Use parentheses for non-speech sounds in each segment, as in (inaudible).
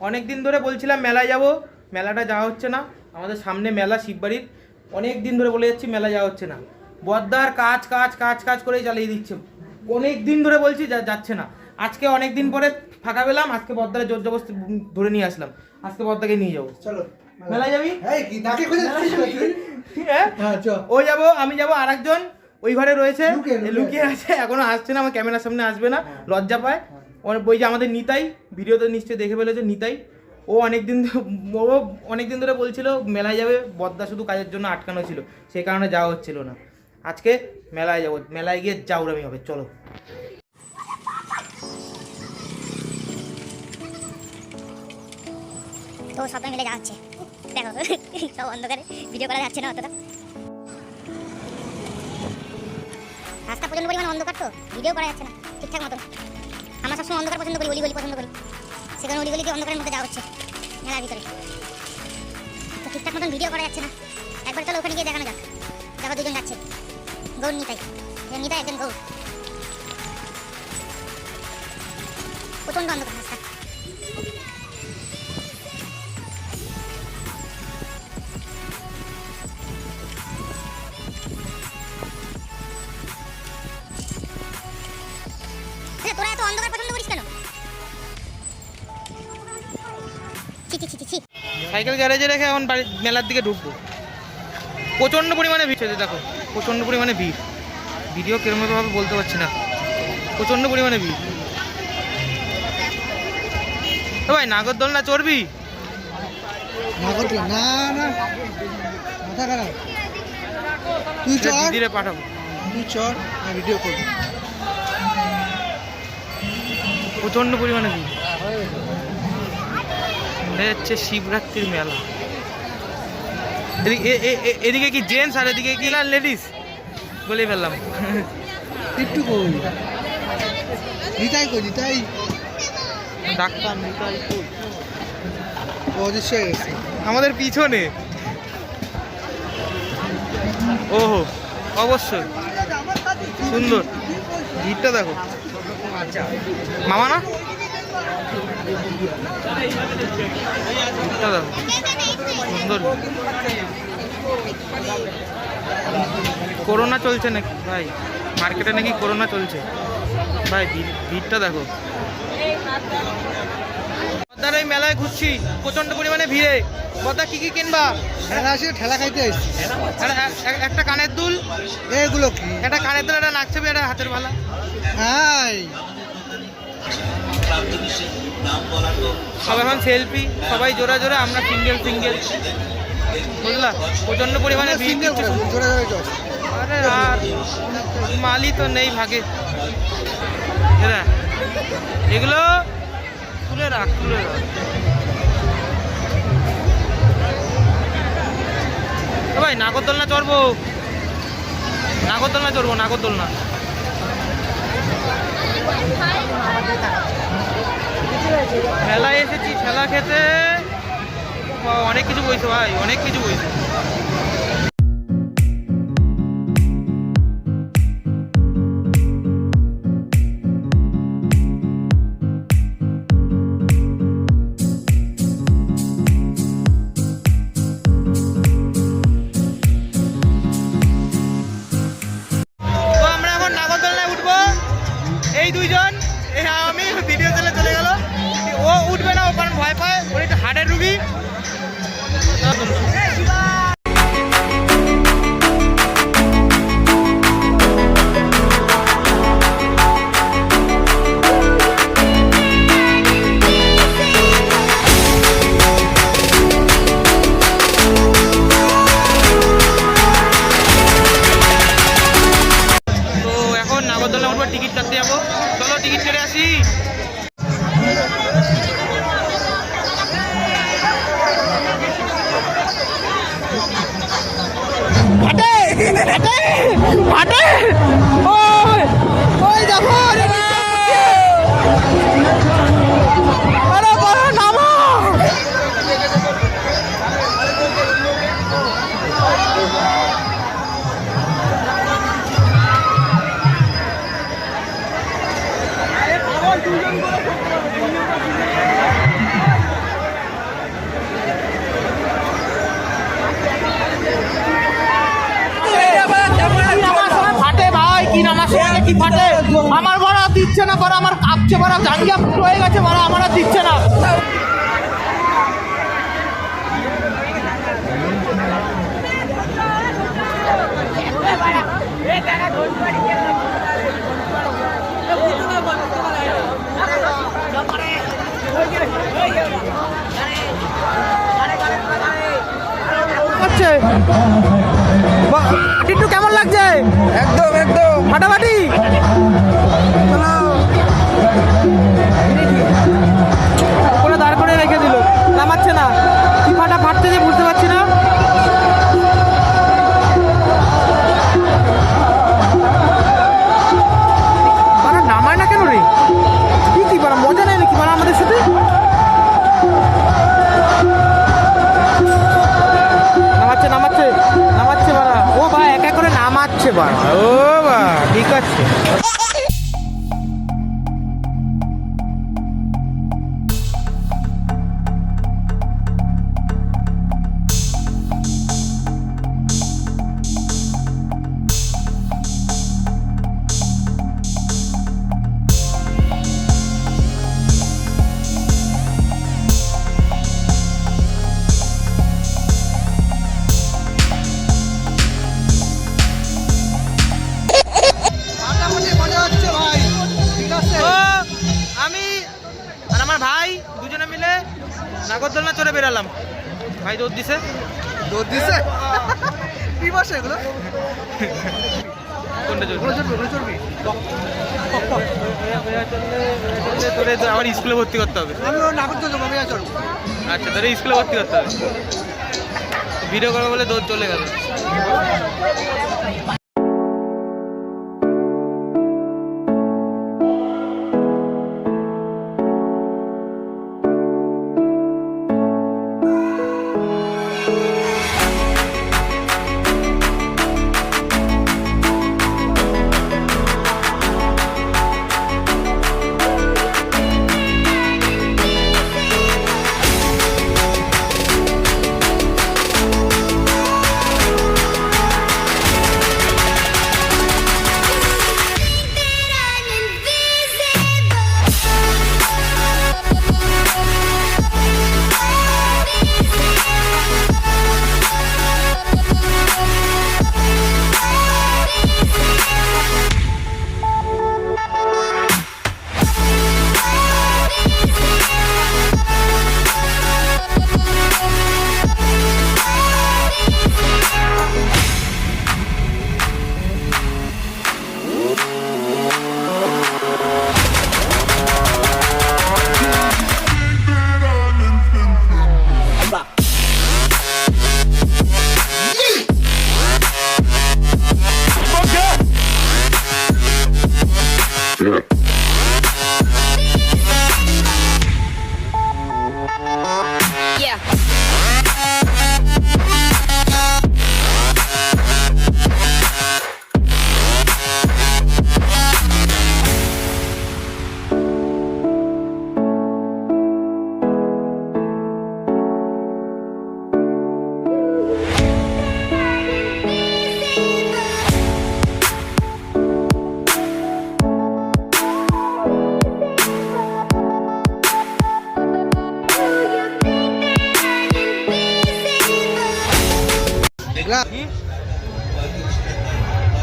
অনেক দিন ধরে বলছিলাম মেলায় যাব মেলাটা যাওয়া হচ্ছে না। আমাদের সামনে মেলা শিববাড়ির। অনেক দিন ধরে বলে যাচ্ছি মেলা যাওয়া হচ্ছে না। বদ্দার কাজ কাজ কাজ কাজ করেই চালিয়ে দিচ্ছে। অনেক দিন ধরে বলছি যা- যাচ্ছে না। আজকে অনেক দিন পরে ফাঁকা পেলাম আজকে বদ্দারে জোর জবস্তি ধরে নিয়ে আসলাম। আজকে বদ্দাকে নিয়ে যাব। চলো মেলায় যাবি? (laughs) হ্যাঁ? হ্যাঁ ও যাব আমি যাব আর একজন ওই ঘরে রয়েছে। লুকিয়ে, আছে এখনও আসছে না আমার ক্যামেরার সামনে আসবে না লজ্জা পায়। ওই যে আমাদের নিতাই, ভিডিওতে নিশ্চয়ই দেখে ফেলেছে, নিতাই। ও অনেকদিন ও অনেকদিন ধরে বলছিল, মেলায় যাবে, বদ্দা শুধু কাজের জন্য আটকানো ছিল সেই কারণে যাওয়া হচ্ছিল না। আজকে মেলায় যাব, মেলায় গিয়ে জাউরামি হবে, চলো। ঠিকঠাক মতো আমরা সবসময় অন্ধকার পছন্দ করি অলি গলি পছন্দ করি। সেখানে অলি গলিকে অন্ধকারের মধ্যে যাওয়া হচ্ছে মেলার ভিতরে। তো ঠিকঠাক মতন ভিডিও করা যাচ্ছে না। একবার চলো ওখানে গিয়ে দেখানো যাক। দেখো দুজন যাচ্ছে। গৌর, নিতাই। নিতাই একজন গৌর। প্রচণ্ড অন্ধকার, রাস্তা। সাইকেল গ্যারেজে রেখে এখন বাড়ি মেলার দিকে ঢুকবো। প্রচণ্ড পরিমাণে ভিড় হয়েছে দেখো। প্রচণ্ড পরিমাণে ভিড়। ভিডিও কিরমভাবে বলতে পারছি না। প্রচণ্ড পরিমাণে ভিড়। তো ভাই নাগরদোল না চড়বি না না। মাথা খারাপ। তুই চল দিদিরে পাঠাবো। তুই চল আমি ভিডিও করব। প্রচণ্ড পরিমাণে ভিড়। হচ্ছে শিবরাত্রির মেলা। এদিকে- কি জেন্টস আর এদিকে কি না লেডিস বলে ফেললাম। একটু কই? নিতাই কই নিতাই? ডাক্তার নিতাই কই? আমাদের পিছনে। ওহো অবশ্যই। সুন্দর। ভিড়টা দেখো। মামা না? সুন্দর। করোনা চলছে নাকি? ভাই মার্কেটে নাকি করোনা চলছে। ভাই ভিড়- ভিড়টা দেখো। বদ্দার এই মেলায় ঘুরছি প্রচণ্ড পরিমাণে ভিড়ে। বদ্দা কি কি কিনবা? ঠেলা আসে ঠেলা খাইতে একটা- কানের দুল। এগুলো কি? একটা কানের দুল একটা নাকছবি একটা হাতের বালা। হাই। সব এখন সেলফি সবাই জোড়া জোড়া আমরা সিঙ্গেল সিঙ্গেল বুঝলা? প্রচণ্ড পরিমাণে ভিড় আরে আর মালই তো নেই ভাগে। এরা এগুলো তুলে রাখ তুলে রাখ। ভাই নাগরদোলনা চড়বো। নাগরদোলনা চড়বো নাগরদোলনা। খেতে? অনেক কিছু বইছে ভাই অনেক কিছু বইছে। একটু কি ফাটে? আমার বড় দিচ্ছে না বড় আমার কাঁপছে বড় জাঙ্গিয়া ফুটো হয়ে গেছে বড় আমার দিচ্ছে না। আচ্ছা। একটু কেমন একদম একদম। ফাটাফাটি। action. নাগরদোলনা ভাই দৌড় দিছে? দৌড় দিছে? কি বসে এগুলো? কোনটা তোরে স্কুলে ভর্তি করতে হবে। আচ্ছা তোরে স্কুলে ভর্তি করতে হবে। ভিডিও করবে বলে দৌড় চলে গেল।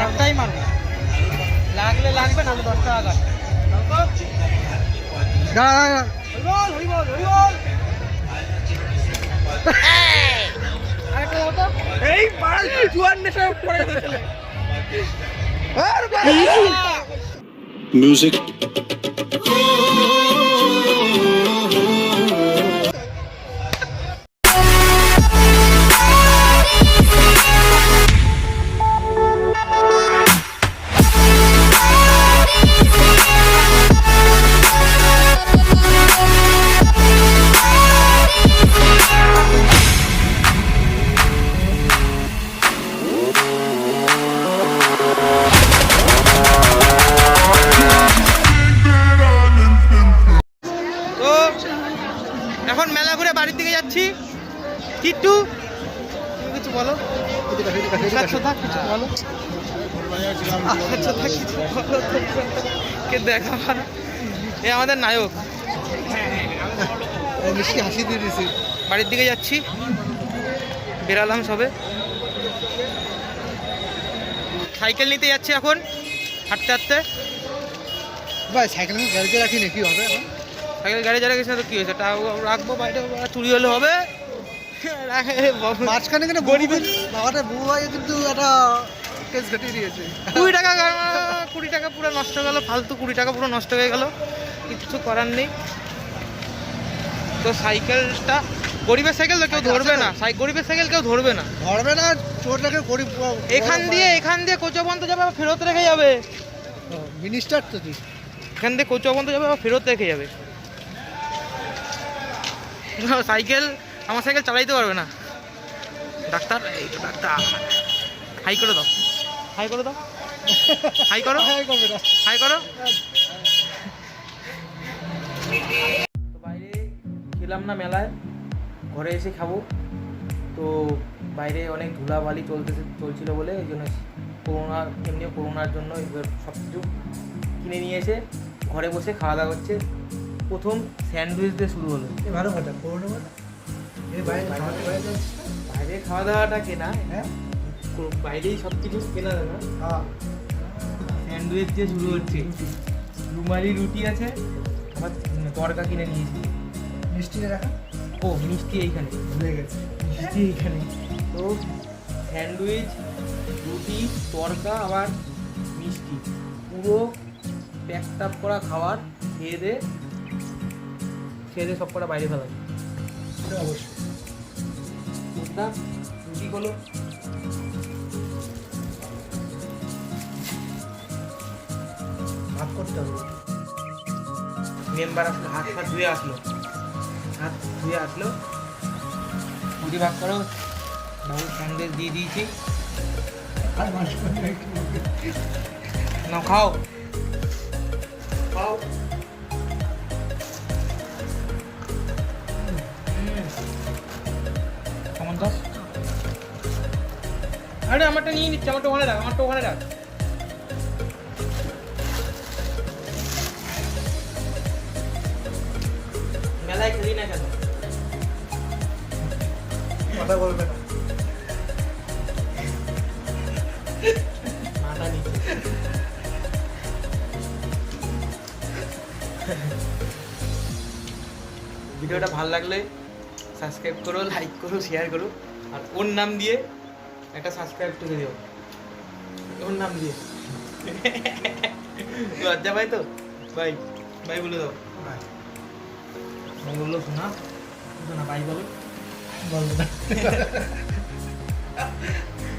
একটাই মারবো। লাগলে লাগবে না দশ টাকা। এই! পাল জুয়ার নেশা পড়ে গেছে বাড়ির দিকে যাচ্ছি। কিট্টু কিছু বলো? বলো? কে দেখা এ আমাদের নায়ক। মিষ্টি হাসি দিয়ে দিয়েছি। বাড়ির দিকে যাচ্ছি। বেরালাম সবে। সাইকেল নিতে যাচ্ছি এখন হাঁটতে হাঁটতে। ভাই সাইকেল গাড়িতে রাখি না কি হবে এখন? সাইকেল গাড়ি যারা গেছে তো কি হয়েছে? তা রাখব বাইরে চুরি হলে হবে। রাখে মাঝখানে কিন্তু গরিবের বাবাটা বউ ভাই কিন্তু একটা কেস ঘটিয়ে দিয়েছে। কুড়ি টাকা কুড়ি টাকা পুরো নষ্ট হয়ে গেল ফালতু কুড়ি টাকা পুরো নষ্ট হয়ে গেল। কিছু করার নেই। তো সাইকেলটা গরিবের সাইকেল তো কেউ ধরবে না। সাই- গরিবের সাইকেল কেউ ধরবে না। ধরবে না চোর চোরটাকে গরিব এখান দিয়ে এখান দিয়ে কোচবন্ত যাবে আবার ফেরত রেখে যাবে। মিনিস্টার তো তুই। এখান দিয়ে কোচবন্ত যাবে আবার ফেরত রেখে যাবে। (laughs) সাইকেল আমার সাইকেল চালাইতে পারবে না। ডাক্তার এই তো ডাক্তার। হাই করে দাও। হাই করে দাও। হাই করো। হাই করবে না হাই করো। তো বাইরে খেলাম না মেলায়। ঘরে এসে খাব। তো বাইরে অনেক ধুলাবালি চলতেছে চলছিল বলে এই জন্য করোনা এমনি করোনার জন্য সব কিছু কিনে নিয়ে এসে ঘরে বসে খাওয়া দাওয়া করছে। প্রথম স্যান্ডউইচ দিয়ে শুরু হলো। এ ভালো কথা মানে এ বাইরে? খাওয়া দাওয়াটা কেনা। হ্যাঁ? বাইরেই সব কিছু কেনা দাদা। হ্যাঁ। স্যান্ডউইচ দিয়ে শুরু হচ্ছে। রুমালি রুটি আছে আবার তরকা কিনে নিয়েছি। মিষ্টি রাখা? ও মিষ্টি এইখানে। ভুলে গেছে। মিষ্টি এইখানে। তো স্যান্ডউইচ রুটি তরকা আবার মিষ্টি। পুরো প্যাক করা খাবার খেয়ে দে। খেয়ে দে সব কটা বাইরে ফেলা অবশ্যই। কোনটা রুটি ভাগ করতে হবে। মেম্বার আসলো হাত হাত ধুয়ে আসলো। হাত ধুয়ে আসলো। রুটি ভাগ করো। বাবু স্যান্ডউইচ দিয়ে দিয়েছি। নাও খাও। খাও। আরে আমারটা নিয়ে নিচ্ছে আমারটা ওখানে রাখ আমারটা ওখানে রাখ। মেলায় না কেন? কথা বলবে না। মাথা নিচে। ভিডিওটা ভালো লাগলে সাবস্ক্রাইব করো লাইক করো শেয়ার করো আর ওর নাম দিয়ে একটা সাবস্ক্রাইব করে দিও। ওর নাম দিয়ে। লজ্জা ভাই তো? ভাই ভাই বলে দাও। ভাই। বলল শোনা। শোনা ভাই বলো। বলবে না (laughs)